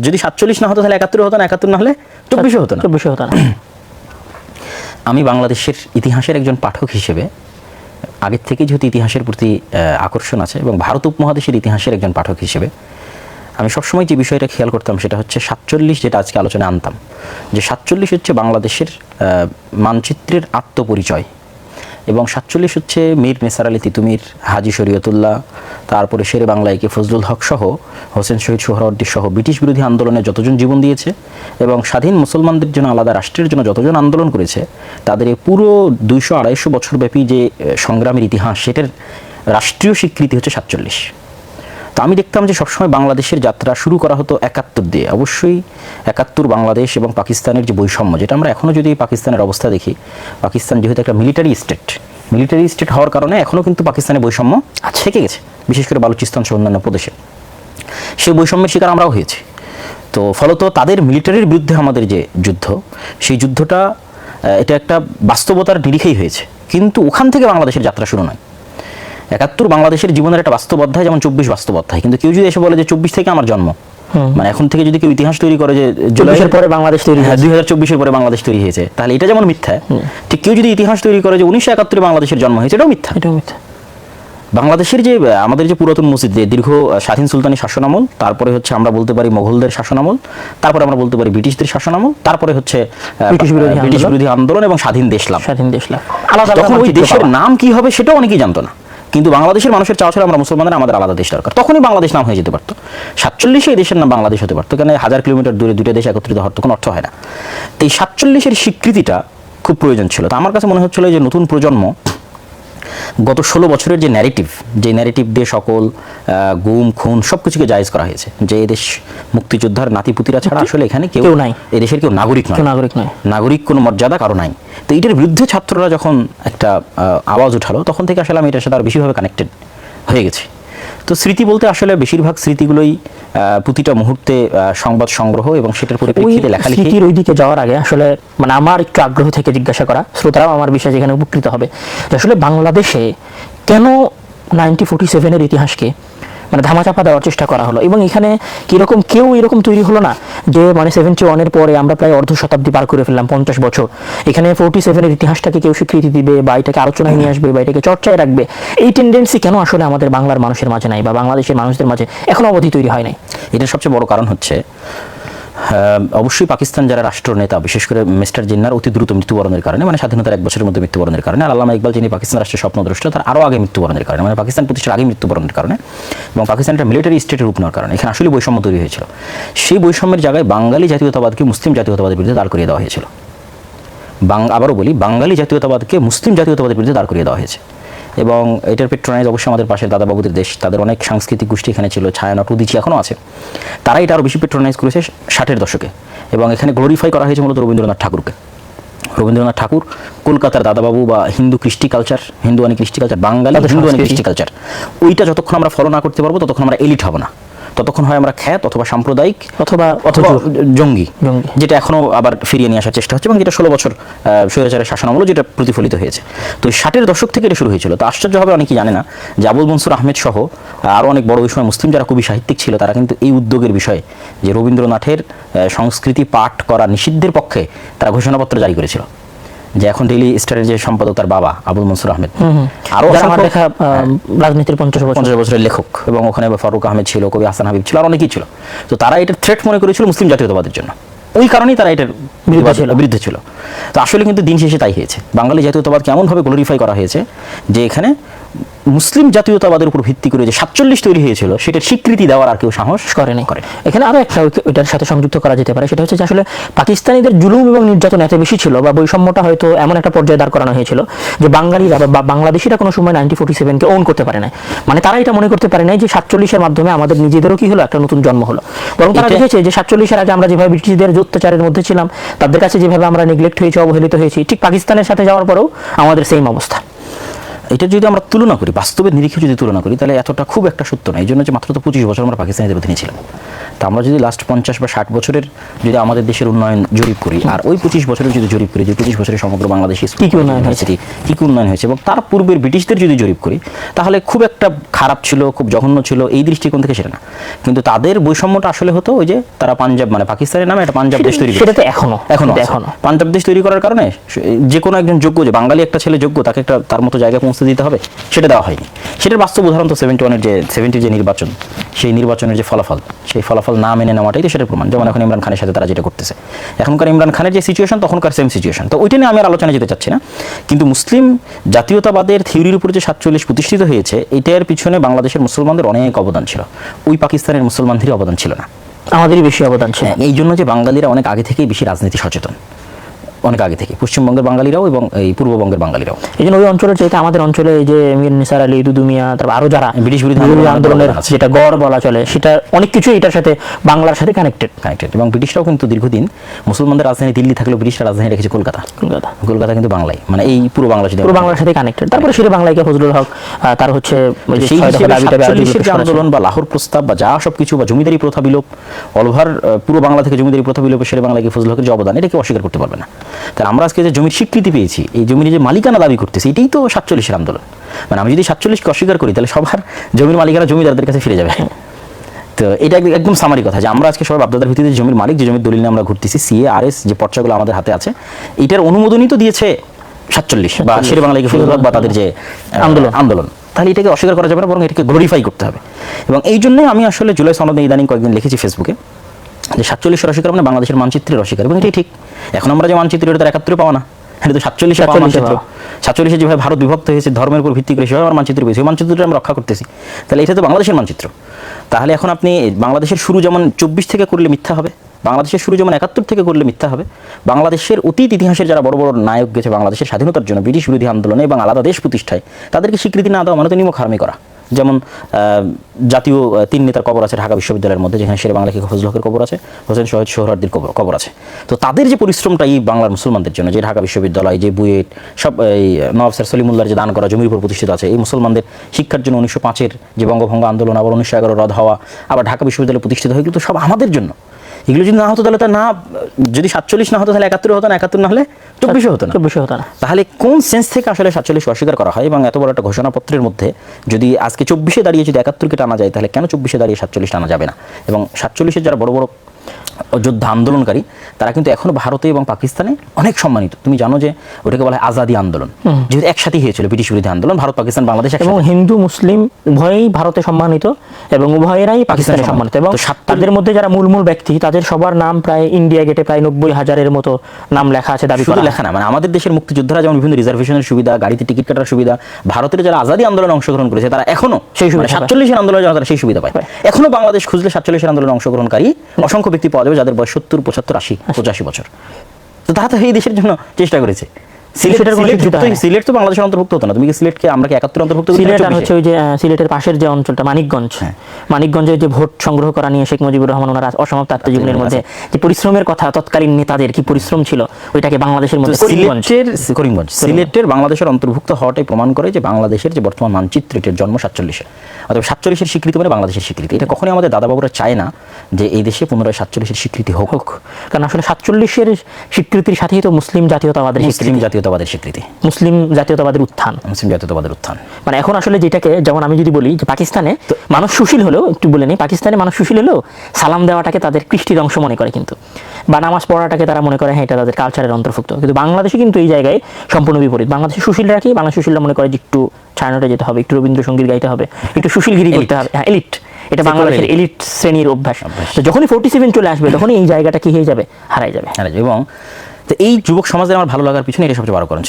যদি সাতচল্লিশ না হতো তাহলে একাত্তর হতো না একাত্তর না হলে চব্বিশে হতো না। চব্বিশে হতো না। আমি বাংলাদেশের ইতিহাসের একজন পাঠক হিসেবে আগের থেকে যেহেতু ইতিহাসের প্রতি আকর্ষণ আছে এবং ভারত উপমহাদেশের ইতিহাসের একজন পাঠক হিসেবে আমি সবসময় যে বিষয়টা খেয়াল করতাম সেটা হচ্ছে সাতচল্লিশ যেটা আজকে আলোচনায় আনতাম। যে সাতচল্লিশ হচ্ছে বাংলাদেশের মানচিত্রের আত্মপরিচয়। এবং সাতচল্লিশ হচ্ছে মীর নেসার আলী তিতুমির, হাজি শরীয়তুল্লাহ, তারপরে শেরে বাংলাইকে ফজলুল হক সহ হোসেন শহীদ সোহরাওয়ার্দী সহ ব্রিটিশ বিরোধী আন্দোলনে যতজন জীবন দিয়েছে এবং স্বাধীন মুসলমানদের জন্য আলাদা রাষ্ট্রের জন্য যতজন আন্দোলন করেছে, তাদের এই পুরো দুইশো আড়াইশো বছরব্যাপী যে সংগ্রামের ইতিহাস, সেটার রাষ্ট্রীয় স্বীকৃতি হচ্ছে সাতচল্লিশ। তো আমি দেখতাম যে সবসময় বাংলাদেশের যাত্রা শুরু করা হতো একাত্তর দিয়ে। অবশ্যই একাত্তর বাংলাদেশ এবং পাকিস্তানের যে বৈষম্য, যেটা আমরা এখনও যদি পাকিস্তানের অবস্থা দেখি, পাকিস্তান যেহেতু একটা মিলিটারি স্টেট মিলিটারি স্টেট হওয়ার কারণে এখনও কিন্তু পাকিস্তানের বৈষম্য থেকে গেছে, বিশেষ করে বালুচিস্তান সহ অন্যান্য প্রদেশে। সেই বৈষম্যের শিকার আমরাও হয়েছি। তো ফলত তাদের মিলিটারির বিরুদ্ধে আমাদের যে যুদ্ধ, সেই যুদ্ধটা এটা একটা বাস্তবতার নিরিখেই হয়েছে। কিন্তু ওখান থেকে বাংলাদেশের যাত্রা শুরু নয়। একাত্তর বাংলাদেশের জীবনের একটা বাস্তব অধ্যায় যেমন চব্বিশ বাস্তব অধ্যায় কিন্তু কেউ যদি এসে বলে যে চব্বিশ থেকে আমার জন্ম মানে এখন থেকে যদি কেউ ইতিহাস তৈরি করে যে চব্বিশের পরে বাংলাদেশ তৈরি হ্যাঁ হয়েছে। দুই হাজার চব্বিশের পরে বাংলাদেশ তৈরি হয়েছে। তাহলে এটা যেমন মিথ্যা ঠিক কেউ যদি ইতিহাস তৈরি করে যে উনিশশো একাত্তরে বাংলাদেশের জন্ম হয়েছে এটাও মিথ্যা। এটাও মিথ্যা। বাংলাদেশের যে আমাদের যে পুরাতন মসজিদ যে দীর্ঘ স্বাধীন সুলতানি শাসনামল তারপরে হচ্ছে আমরা বলতে পারি মোগলদের শাসনামল তারপরে আমরা বলতে পারি ব্রিটিশদের শাসনামল তারপরে হচ্ছে ব্রিটিশ বিরোধী আন্দোলন। এবং স্বাধীন দেশ লাভ স্বাধীন দেশ লাভ আলাদা তখন ওই দেশের নাম কি হবে সেটাও অনেকেই জানতো না। কিন্তু বাংলাদেশের মানুষের চাওয়া ছিল আমরা মুসলমানের আমাদের আলাদা দেশ দরকার। তখনই বাংলাদেশ নাম হয়ে যেতে পারতো। সাতচল্লিশে এই দেশের নাম বাংলাদেশ হতে পারতো। কেন? হাজার কিলোমিটার দূরে দুটো দেশ একত্রিত হওয়ার তো কোনো অর্থ হয় না। এই সাতচল্লিশের স্বীকৃতিটা খুব প্রয়োজন ছিল। তো আমার কাছে মনে হচ্ছিল যে নতুন প্রজন্ম গত ষোলো বছরের যে ন্যারেটিভ যে ন্যারেটিভ দিয়ে সকল গুম খুন সব কিছুকে জায়জ করা হয়েছে। যে এদেশ মুক্তিযোদ্ধার নাতিপুতিরা ছাড়া আসলে এখানে কেউ নাই। এদেশের কেউ নাগরিক নয়। নাগরিক নয়। নাগরিক কোনো মর্যাদা কারও নাই। তো এটার বিরুদ্ধে ছাত্ররা যখন একটা আওয়াজ উঠালো তখন থেকে আসলে আমি এটার সাথে আরও বেশিভাবে কানেক্টেড হয়ে গেছি। তো স্মৃতি বলতে আসলে বেশিরভাগ স্মৃতিগুলোই আহ, প্রতিটা মুহূর্তে সংবাদ সংগ্রহ এবং সেটার পরিপ্রেক্ষিতে লেখালেখি। স্মৃতির ওই দিকে যাওয়ার আগে আসলে মানে আমার একটু আগ্রহ থেকে জিজ্ঞাসা করা শ্রোতারাও আমার বিষয়ে যেখানে উপকৃত হবে আসলে বাংলাদেশে কেন নাইনটি ফোর্টি সেভেনের ইতিহাসকে মানে ধামাচাপা দেওয়ার চেষ্টা করা হলো। এবং এখানে কীরকম কেউ এরকম তৈরি হলো না যে মানে সেভেন্টি ওয়ানের পরে আমরা প্রায় অর্ধ শতাব্দী পার করে ফেললাম, পঞ্চাশ বছর। এখানে ফোর্টি সেভেনের ইতিহাসটাকে কেউ স্বীকৃতি দিবে বা এটাকে আলোচনায় নিয়ে আসবে বা এটাকে চর্চায় রাখবে, এই টেন্ডেন্সি কেন আসলে আমাদের বাংলার মানুষের মাঝে নাই বা বাংলাদেশের মানুষদের মাঝে এখনও অবধি তৈরি হয় নাই? এটা সবচেয়ে বড় কারণ হচ্ছে অবশ্যই পাকিস্তান যারা রাষ্ট্রনেতা, বিশেষ করে মিস্টার জিন্নার অতি দ্রুত মৃত্যুবরণের কারণে মানে স্বাধীনতার এক বছরের মধ্যে মৃত্যুবরণের কারণে, আর আল্লামা ইকবাল যিনি পাকিস্তান রাষ্ট্রের স্বপ্নদ্রষ্ট তার আরও আগে মৃত্যুবরণের কারণে মানে পাকিস্তান প্রতিষ্ঠার আগে মৃত্যুবরণের কারণে, এবং পাকিস্তান একটা মিলিটারি স্টেটের রূপ নেওয়ার কারণে, এখানে আসলে বৈষম্য তৈরি হয়েছিল। সেই বৈষম্যের জায়গায় বাঙালি জাতীয়তাবাদকে মুসলিম জাতীয়তাবাদের বিরুদ্ধে দাঁড় করিয়ে দেওয়া হয়েছিল। বাং, আবারও বলি, বাঙালি জাতীয়তাবাদকে মুসলিম জাতীয়তাবাদের বিরুদ্ধে দাঁড় করিয়ে দেওয়া হয়েছে। এবং এটার পেট্রোনাইজ অবশ্যই আমাদের পাশের দাদাবাবুদের দেশ। তাদের অনেক সাংস্কৃতিক গোষ্ঠী এখানে ছিল ছায়ানট উদিচি এখনও আছে। তারা এটা আরও বেশি পেট্রোনাইজ করেছে ষাটের দশকে। এবং এখানে গ্লোরিফাই করা হয়েছে মূলত রবীন্দ্রনাথ ঠাকুরকে। রবীন্দ্রনাথ ঠাকুর কলকাতার দাদাবাবু বা হিন্দু কৃষ্টি কালচার হিন্দু অনেক কৃষ্টি কালচার বাঙালি হিন্দু অনেক কৃষ্টি কালচার ওইটা যতক্ষণ আমরা ফলো না করতে পারব ততক্ষণ আমরা এলিট হব না। ততক্ষণ হয় আমরা খ্যাত অথবা সাম্প্রদায়িক অথবা অথবা জঙ্গি। যেটা এখনও আবার ফিরিয়ে নিয়ে আসার চেষ্টা হচ্ছে এবং যেটা ষোলো বছর স্বৈরাচারের শাসনামূলক যেটা প্রতিফলিত হয়েছে। তো এই ষাটের দশক থেকে এটা শুরু হয়েছিল। তো আশ্চর্য হবে অনেকেই জানে না যে আবুল মনসুর আহমেদ সহ আরও অনেক বড় সময় মুসলিম যারা কবি সাহিত্যিক ছিল তারা কিন্তু এই উদ্যোগের বিষয়ে যে রবীন্দ্রনাথের সংস্কৃতি পাঠ করা নিষিদ্ধের পক্ষে তারা ঘোষণাপত্র জারি করেছিল। যে এখন ডেইলি স্টারের যে সম্পাদক তার বাবা আবুল মনসুর আহমেদ। আরও যারা আমার আহ, রাজনীতির পঞ্চাশ বছর। পঞ্চাশ বছরের লেখক এবং ওখানে ফারুক আহমেদ ছিল কবি হাসান হাবিব ছিল আর অনেকেই ছিল। তো তারা এটা থ্রেট মনে করেছিল মুসলিম জাতীয়তাবাদের জন্য। ওই কারণেই তারা এটার বিরুদ্ধে ছিল। বিরুদ্ধে ছিল। তো আসলে কিন্তু দিন শেষে তাই হয়েছে। বাঙালি জাতীয়তাবাদকে এমনভাবে গ্লোরিফাই করা হয়েছে যে এখানে মুসলিম জাতীয়তাবাদের উপর ভিত্তি করে যে সাতচল্লিশ তৈরি হয়েছিল সেটার স্বীকৃতি দেওয়ার আর কেউ সাহস করেনি করে। এখানে আরও একটা ওইটার সাথে সংযুক্ত করা যেতে পারে সেটা হচ্ছে যে আসলে পাকিস্তানিদের জুলুম এবং নির্যাতন এত বেশি ছিল বা বৈষম্যটা হয়তো এমন একটা পর্যায়ে দাঁড় করানো হয়েছিল যে বাঙালিরা বা- বাংলাদেশিরা কোনো সময় নাইনটি ফোর্টি সেভেনকে ওন করতে পারে না মানে তারা এটা মনে করতে পারে নাই যে সাতচল্লিশের মাধ্যমে আমাদের নিজেদেরও কি হলো একটা নতুন জন্ম হলো। বরং তারা দেখেছে যে সাতচল্লিশের আগে আমরা যেভাবে ব্রিটিশদের অত্যাচারের মধ্যে ছিলাম তাদের কাছে যেভাবে আমরা নেগলেক্ট হয়েছি অবহেলিত হয়েছি ঠিক পাকিস্তানের সাথে যাওয়ার পরেও আমাদের সেম অবস্থা। এটা যদি আমরা তুলনা করি, বাস্তবের নিরিখে যদি তুলনা করি, তাহলে এতটা খুব একটা সত্য না। এই জন্য যে মাত্র তো পঁচিশ বছর আমরা পাকিস্তানিদের অধীনে ছিলাম। তা আমরা যদি লাস্ট পঞ্চাশ বা ষাট বছরের যদি আমাদের দেশের উন্নয়ন জরিপ করি আর ওই পঁচিশ বছরের যদি জরিপ করি যে পঁচিশ বছরের সমগ্র বাংলাদেশে কি কি উন্নয়ন হয়েছে? কি কি উন্নয়ন হয়েছে এবং তার পূর্বের ব্রিটিশদের যদি জরিপ করি তাহলে খুব একটা খারাপ ছিল খুব জঘন্য ছিল এই দৃষ্টিকোণ থেকে সেটা না কিন্তু তাদের বৈষম্যটা আসলে হতো ওই যে তারা পাঞ্জাব মানে পাকিস্তানের নামে একটা পাঞ্জাব দেশ তৈরি সেটা। তো এখনও এখনও এখনও পাঞ্জাব দেশ তৈরি করার কারণে যে কোনো একজন যোগ্য যে বাঙালি একটা ছেলে যোগ্য তাকে একটা তার মতো জায়গায় পৌঁছে দিতে হবে সেটা দেওয়া হয়নি সেটার বাস্তব উদাহরণ তো সেভেন্টি ওয়ানের যে সেভেন্টি যে নির্বাচন সেই নির্বাচনের যে ফলাফল সেই ফলাফল না মেনে নেওয়াটাই তো সেটা প্রমাণ। যেমন এখন ইমরান খানের সাথে তারা যেটা করতেছে। এখনকার ইমরান খানের যে সিচুয়েশন তখনকার সেম সিচুয়েশন তো ওইটা নিয়ে আমি আর আলোচনা যেতে চাচ্ছি না। কিন্তু মুসলিম জাতীয়তাবাদের থিওরির উপর যে সাতচল্লিশ প্রতিষ্ঠিত হয়েছে এটার পিছনে বাংলাদেশের মুসলমানদের অনেক অবদান ছিল। ওই পাকিস্তানের মুসলমানদেরই অবদান ছিল না। আমাদেরই বেশি অবদান ছিল। হ্যাঁ, এই জন্য যে বাঙালিরা অনেক আগে থেকেই বেশি রাজনীতি সচেতন। অনেক আগে থেকে পশ্চিমবঙ্গের বাঙালিরাও এবং এই পূর্ববঙ্গের বাঙালিরাও। এই জন্য ওই অঞ্চলের চাইতে আমাদের অঞ্চলে এই যে মীর নিসার আলী দুদুমিয়া তারপর আরও যারা ব্রিটিশ বিরোধী আন্দোলনের। যেটা গড় বলা চলে সেটা অনেক কিছু এটার সাথে বাংলার সাথে কানেক্টেড কানেক্টেড এবং ব্রিটিশরাও কিন্তু দীর্ঘদিন মুসলমানদের রাজধানী দিল্লি থাকলেও ব্রিটিশরা রাজধানী রেখেছে কলকাতা। কলকাতা। কলকাতা কিন্তু বাংলায় মানে এই পুরো বাংলা যদি পুরো বাংলার সাথে কানেক্টেড তারপরে সেটা বাংলাকে ফজলুল হক তার হচ্ছে। আন্দোলন বা লাহোর প্রস্তাব বা যা সব কিছু বা জমিদারি প্রথা বিলোপ অলভার পুরো বাংলা থেকে জমিদারি প্রথা বিলোপের শেরে বাংলাকে ফজল হকের যে অবদান এটাকে অস্বীকার করতে পারবে না। তাহলে আমরা আজকে যে জমির স্বীকৃতি পেয়েছি এই জমির যে মালিকানা দাবি করতেছি এটাই তো সাতচল্লিশের আন্দোলন। মানে আমি যদি সাতচল্লিশকে অস্বীকার করি তাহলে সবার জমির মালিকানা জমিদারদের কাছে ফিরে যাবে। তো এটা একদম সামারি কথা যে আমরা আজকে সবাই বাপদাদার ভিত্তিতে জমির মালিক যে জমির দলিল নিয়ে আমরা ঘুরতেছি সিএ আর এস যে পর্চাগুলো আমাদের হাতে আছে এটার অনুমোদনই তো দিয়েছে সাতচল্লিশ বা শের বাংলাকে ফিরে বা তাদের যে আন্দোলন। আন্দোলন। তাহলে এটাকে অস্বীকার করা যাবে না বরং এটাকে গ্লোরিফাই করতে হবে। এবং এই জন্যই আমি আসলে জুলাই সনদে ইদানিং কয়েকদিন লিখেছি ফেসবুকে যে সাতচল্লিশের অস্বীকার মানে বাংলাদেশের মানচিত্রের অস্বীকার এবং এটাই ঠিক। এখন আমরা যে মানচিত্র এটা তো একাত্তরে পাওয়া না। এটা তো সাতচল্লিশে পাওয়া মানচিত্র। সাতচল্লিশে যেভাবে ভারত বিভক্ত হয়েছে ধর্মের উপর ভিত্তি করে সেভাবে আমার মানচিত্র পেয়েছি ওই মানচিত্রটা আমরা রক্ষা করতেছি। তাহলে এটা তো বাংলাদেশের মানচিত্র। তাহলে এখন আপনি বাংলাদেশের শুরু যেমন চব্বিশ থেকে করলে মিথ্যা হবে বাংলাদেশের শুরু যেমন একাত্তর থেকে করলে মিথ্যা হবে বাংলাদেশের অতীত ইতিহাসের যারা বড় বড় নায়ক গেছে বাংলাদেশের স্বাধীনতার জন্য ব্রিটিশ বিরোধী আন্দোলনে এবং আলাদা দেশ প্রতিষ্ঠায় তাদেরকে স্বীকৃতি না দেওয়া মানে তো নিমক হারামি করা। যেমন জাতীয় তিন নেতার কবর আছে ঢাকা বিশ্ববিদ্যালয়ের মধ্যে, যেখানে শেরে বাংলা লেখক ফজল হকের কবর আছে, হোসেন শহীদ সোহরার্দির কবর কবর আছে। তো তাদের যে পরিশ্রমটা এই বাংলার মুসলমানদের জন্য, যে ঢাকা বিশ্ববিদ্যালয়, যে বুয়েট, সব এই নবাব স্যার সলিমুল্লার যে দান করা জমির উপর প্রতিষ্ঠিত আছে, এই মুসলমানদের শিক্ষার জন্য উনিশশো পাঁচের যে বঙ্গভঙ্গ আন্দোলন আবার উনিশশো এগারো রদ হওয়া, আবার ঢাকা বিশ্ববিদ্যালয় প্রতিষ্ঠিত হয়ে কিন্তু সব আমাদের জন্য। এগুলো যদি না হতো তাহলে তা না যদি সাতচল্লিশ না হতো তাহলে একাত্তর হতো না একাত্তর না হলে চব্বিশে হতো না। চব্বিশে হতো না। তাহলে কোন সেন্স থেকে আসলে সাতচল্লিশ অস্বীকার করা হয়? এবং এত বড় একটা ঘোষণাপত্রের মধ্যে যদি আজকে চব্বিশে দাঁড়িয়ে যদি একাত্তরকে টানা যায় তাহলে কেন চব্বিশে দাঁড়িয়ে সাতচল্লিশ টানা যাবে না? এবং সাতচল্লিশের যারা বড় বড় যোদ্ধা আন্দোলনকারী তারা কিন্তু এখনও ভারতে এবং পাকিস্তানে অনেক সম্মানিত। তুমি জানো যে ওটাকে বলা হয় আজাদি আন্দোলন। যেহেতু একসাথেই হয়েছিল ব্রিটিশ বিরোধী আন্দোলন ভারত পাকিস্তান বাংলাদেশ এবং হিন্দু মুসলিম উভয়ই ভারতে সম্মানিত এবং উভয়েরাই পাকিস্তানে সম্মানিত। এবং তাদের মধ্যে যারা মূল মূল ব্যক্তি তাদের সবার নাম প্রায় ইন্ডিয়া গেটে প্রায় নব্বই হাজারের মতো নাম লেখা আছে দাবি করা লেখা না মানে আমাদের দেশের মুক্তিযোদ্ধারা যেমন বিভিন্ন রিজার্ভেশনের সুবিধা গাড়িতে টিকিট কাটার সুবিধা ভারতের যারা আজাদি আন্দোলনে অংশগ্রহণ করেছে তারা এখনও সেই সুবিধা পায়। সাতচল্লিশের আন্দোলনে যারা সেই সুবিধা পায়। পায়। এখনও বাংলাদেশ খুঁজলে সাতচল্লিশের আন্দোলনে অংশগ্রহণকারী অসংখ্য ব্যক্তি পাওয়া যাবে। যাদের বয়স সত্তর পঁচাত্তর আশি পঁচাশি বছর। তো তারা তো এই দেশের জন্য চেষ্টা করেছে। সিলেট তো বাংলাদেশের অন্তর্ভুক্ত হতো না। তুমি কি সিলেটকে আমরা কি একাত্তর অন্তর্ভুক্ত সিলেট আর হচ্ছে ওই যে সিলেটের পাশের যে অঞ্চলটা মানিকগঞ্জ। মানিকগঞ্জে যে ভোট সংগ্রহ করা নিয়ে শেখ মুজিবুর রহমান ওনার অসমাপ্ত আত্মজীবনের মধ্যে যে পরিশ্রমের কথা তৎকালীন নেতাদের কি পরিশ্রম ছিল ওইটাকে বাংলাদেশের মধ্যে সিলেটের করিমগঞ্জ। সিলেটের বাংলাদেশের অন্তর্ভুক্ত হওয়াটাই প্রমাণ করে যে বাংলাদেশের যে বর্তমান মানচিত্র এটার জন্ম সাতচল্লিশে। সাতচল্লিশের স্বীকৃতি মানে বাংলাদেশের স্বীকৃতি। এটা কখনোই আমাদের দাদাবাবুরা চায় না যে এই দেশে পুনরায় সাতচল্লিশের স্বীকৃতি হোক। কারণ আসলে সাতচল্লিশের স্বীকৃতির সাথেই তো মুসলিম জাতীয়তাবাদের মুসলিম স্বীকৃতি। জাতীয়তাবাদের স্বীকৃতি। মুসলিম জাতীয়তাবাদের উত্থান। মুসলিম জাতীয়তাবাদের উত্থান। মানে এখন আসলে যেটাকে যেমন আমি যদি বলি যে পাকিস্তানে মানুষ সুশীল হলেও একটু বলে নিই পাকিস্তানে মানুষ সুশীল হলেও সালাম দেওয়াটাকে তাদের কৃষ্টির অংশ মনে করে কিন্তু। বা নামাজ পড়াটাকে তারা মনে করে হ্যাঁ এটা তাদের কালচারের অন্তর্ভুক্ত। কিন্তু বাংলাদেশে কিন্তু এই জায়গায় সম্পূর্ণ বিপরীত। বাংলাদেশে সুশীলরা কি? বাংলাদেশ সুশীলরা মনে করে যে একটু ছায়ানোটে যেতে হবে একটু রবীন্দ্রসঙ্গীত গাইতে হবে একটু সুশীলগিরি করতে হবে। হ্যাঁ এলিট এটা বাংলাদেশের এলিট শ্রেণির অভ্যাস। তো যখনই ফোর্টি সেভেন চলে আসবে তখনই এই জায়গাটা কি হয়ে যাবে। হারাই যাবে। এবং তো এই যুবক সমাজের আমার ভালো লাগার পিছনে এটা সবচেয়ে বড় কারণ